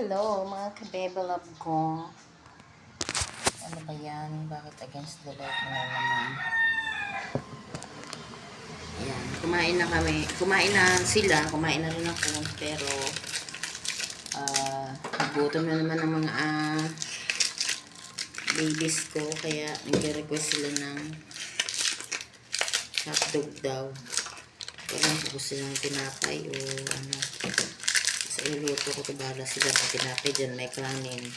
hello mga kabebe love ko. Ano ba yan? Bakit against the light na naman? Ayan, kumain na kami. Kumain na sila, kumain na rin ako. Pero, ah, nagutom na naman ang mga ah, babies ko. Kaya, nag-request sila ng hotdog daw. Kaya lang kung gusto ng tinapay o ano. Sa iluto ko, tubala sila ng tinapay dyan. May kanin.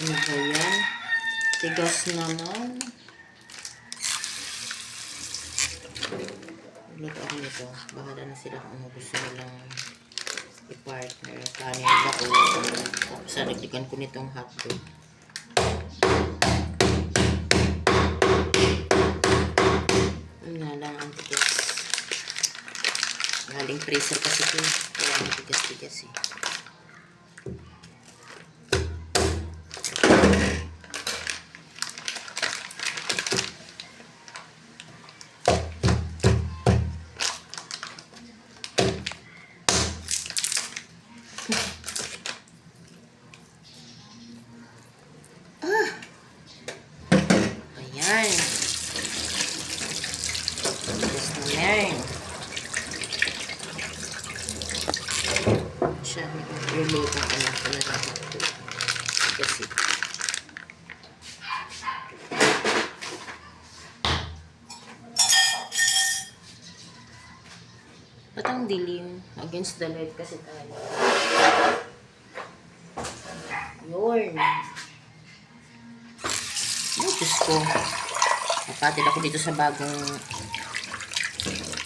Ano ba yan? Tigas naman. Luto ako nito. Bahala na sila kung ano gusto nilang i-partner. Kanin ba o tapos saragdigan ko nitong hotdog. Yun nga lang ang tigas. Galing freezer kasi ito. Kaya ang tigas-tigas eh. Ayan. Tigas na yan. Siya, niluluto ko na talaga. Kasi, Ba't ang dilim? Against the light kasi tayo. Yun. Ay, Diyos ko. Napatid ako dito sa bagong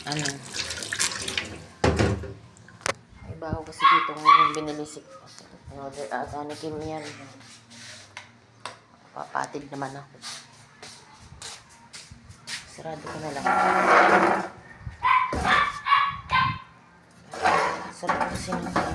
ano. Bago kasi dito ngayon binili si order ata ni Kim yan. Papatid naman ako. Sarado ko na lang. Sarado kasi ng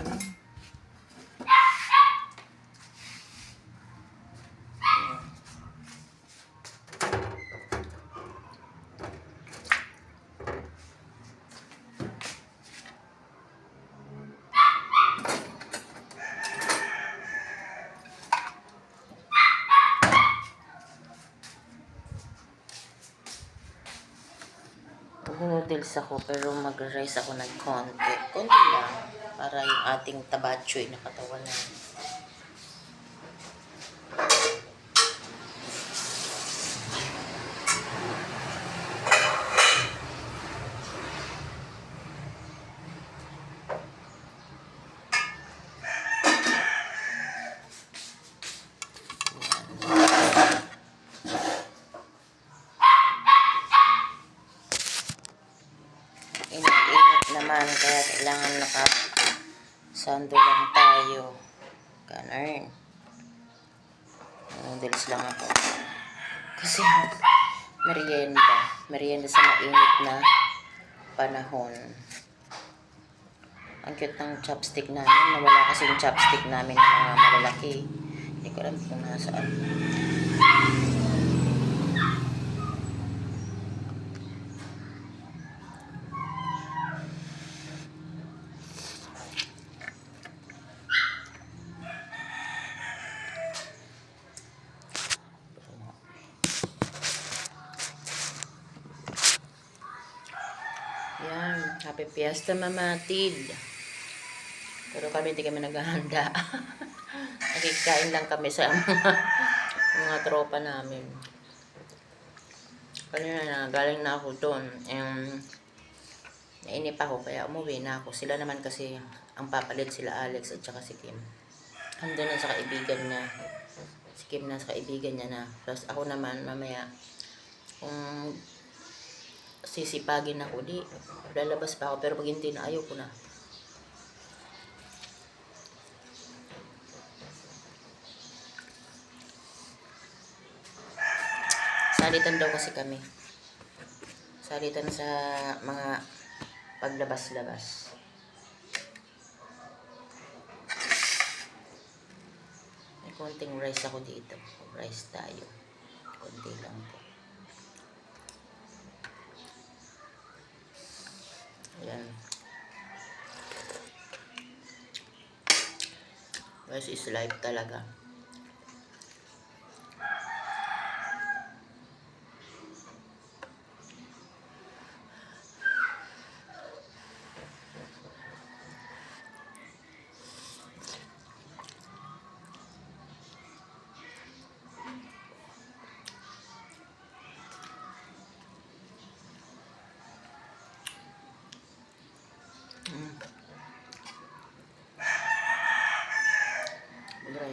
Mag-noodles ako pero mag-rice ako ng konti. Konti lang. Para yung ating tabachoy na katawan na. Init-init naman kaya kailangan naka sando lang tayo. Ganun. Noodles lang ako. Kasi merienda. Merienda sa mainit na panahon. Ang cute ng chopstick namin. Nawala kasi yung chopstick namin ng mga malalaki. Hindi ko alam kung nasaan. Yan. Happy Fiesta, Mama Tid. Pero kami hindi kami naghahanda. Nakikain lang kami sa mga, mga tropa namin. Kanina na, galing na ako doon. Um, nainip ako, kaya umuwi na ako. Sila naman kasi, ang papalit sila Alex at saka si Kim. Andun na sa kaibigan niya. Si Kim na sa kaibigan niya na. Tapos ako naman, mamaya, kung sisipagin ako, di, lalabas pa ako, pero pag hindi na, ayaw ko na. Salitan daw kasi kami. Salitan sa mga paglabas-labas. May konting rice ako dito. Rice tayo. Konti lang po. Yan. Rest is life talaga.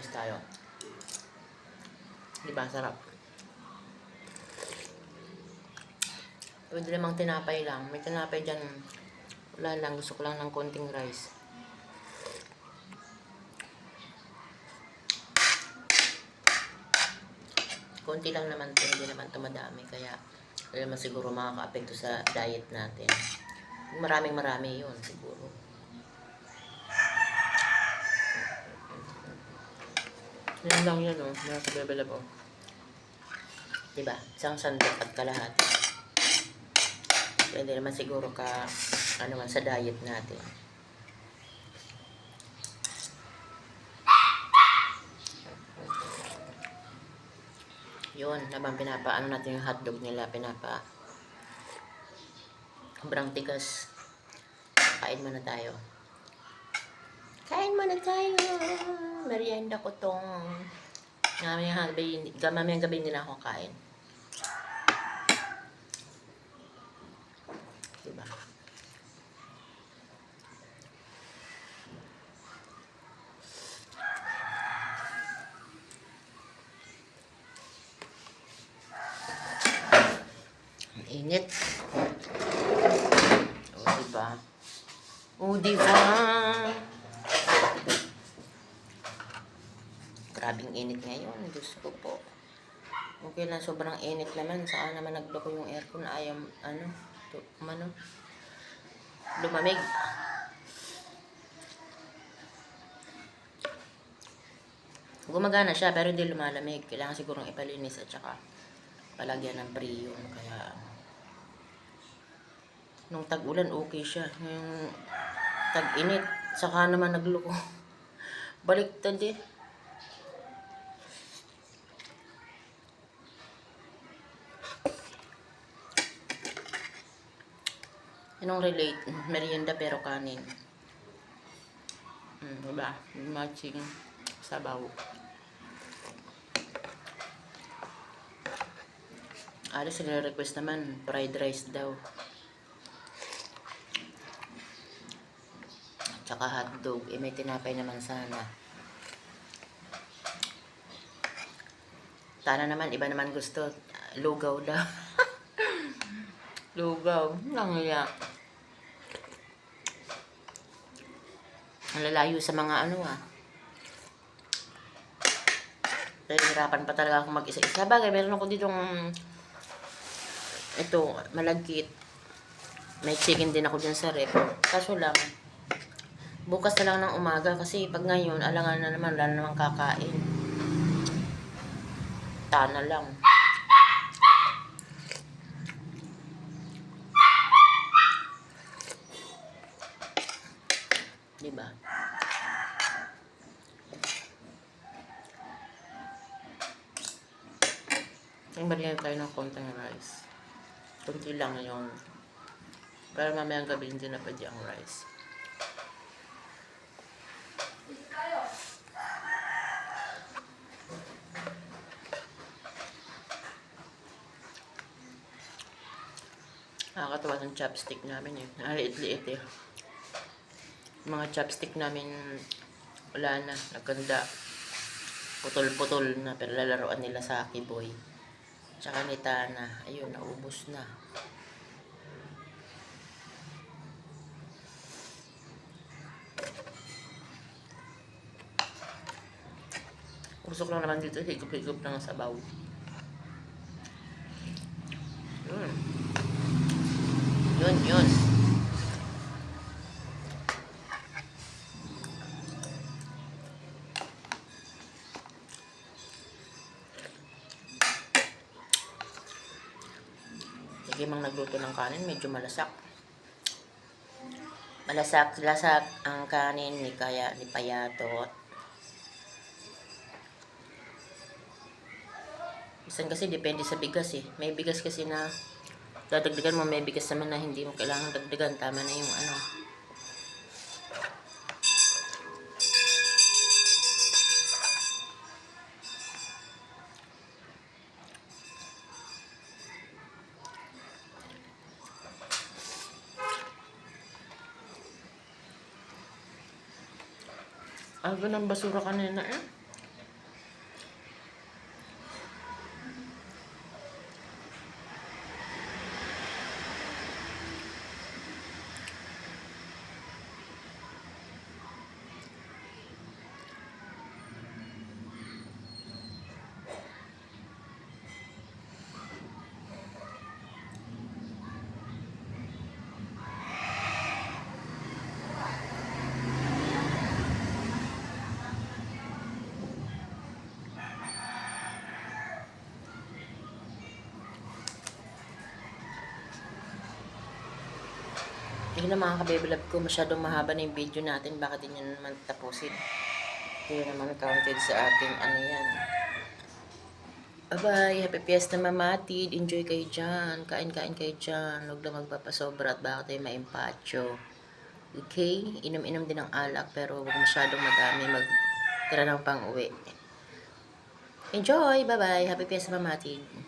Mag-rice tayo. Diba? Sarap. Pwede namang tinapay lang. May tinapay dyan. Wala lang. Gusto ko lang ng konting rice. Konti lang naman to. Hindi naman to madami. Kaya, hindi naman siguro makaka-apekto sa diet natin. Maraming marami yun siguro. Yan lang yun, oh. Nasa level up, oh. Diba? Isang sandok at kalahat. Pwede naman siguro ka, ano man, sa diet natin. Yun, naman pinapa, ano natin yung hotdog nila, pinapa. Sobrang tigas. Kain muna tayo. Kain muna tayo. Merienda ko tong mamayang gabi, mamayang gabi nila ako kain. Diba? Ang init. O, diba? O, diba? Grabing init ngayon. Diyos ko po. Okay lang, sobrang init naman. Saan naman nagloko yung aircon? Ayaw, ano, to, ano, lumamig. Gumagana siya, pero hindi lumalamig. Kailangan sigurong ipalinis at saka palagyan ng priyon. Kaya, nung tag-ulan, okay siya. Yung tag-init, saka naman nagloko. Baliktad eh. Anong relate? Merienda pero kanin. Mm, diba? Matching sabaw. Alis nire-request naman, fried rice daw. Tsaka hotdog. Eh, may tinapay naman sana. Sana naman, iba naman gusto. Lugaw daw. Lugaw. Nangiya. Ang lalayo sa mga ano ah. Nahihirapan pa talaga akong mag-isa-isa. Bagay, meron ako ditong ito, malagkit. May chicken din ako dyan sa rep. Kaso lang, bukas na lang ng umaga kasi pag ngayon, alangan na naman, wala na naman kakain. Tana lang. Diba? Yung balihan tayo ng konting rice. Kunti lang yung para mamayang gabi hindi na pwede ang rice. Nakakatawa ng chopstick namin eh. Naliit-liit eh. Mga chopstick namin wala na. Naganda. Putol-putol na. Pero lalaroan nila sa Akiboy. Tsaka ni Tana. Ayun, naubos na. Usok lang naman dito. Higop-higop ng sabaw. Yun. Yun, yun. Limang nagluto ng kanin, medyo malasak. Malasak, lasak ang kanin ni Kaya, ni Payatot. Isan kasi depende sa bigas eh. May bigas kasi na dadagdagan mo, may bigas naman na hindi mo kailangan dagdagan. Tama na yung ano, Algo ng basura kanina eh. Yun na mga kabebilab ko, masyadong mahaba na yung video natin. Bakit din yun naman tapusin? Hindi naman counted sa ating ano yan. Bye-bye. Happy Fiesta Mamatid. Enjoy kayo dyan. Kain-kain kayo dyan. Huwag lang magpapasobra at baka tayo maimpacho. Okay? Inom-inom din ng alak pero huwag masyadong madami. Mag tira ng pang uwi. Enjoy! Bye-bye. Happy Fiesta Mamatid.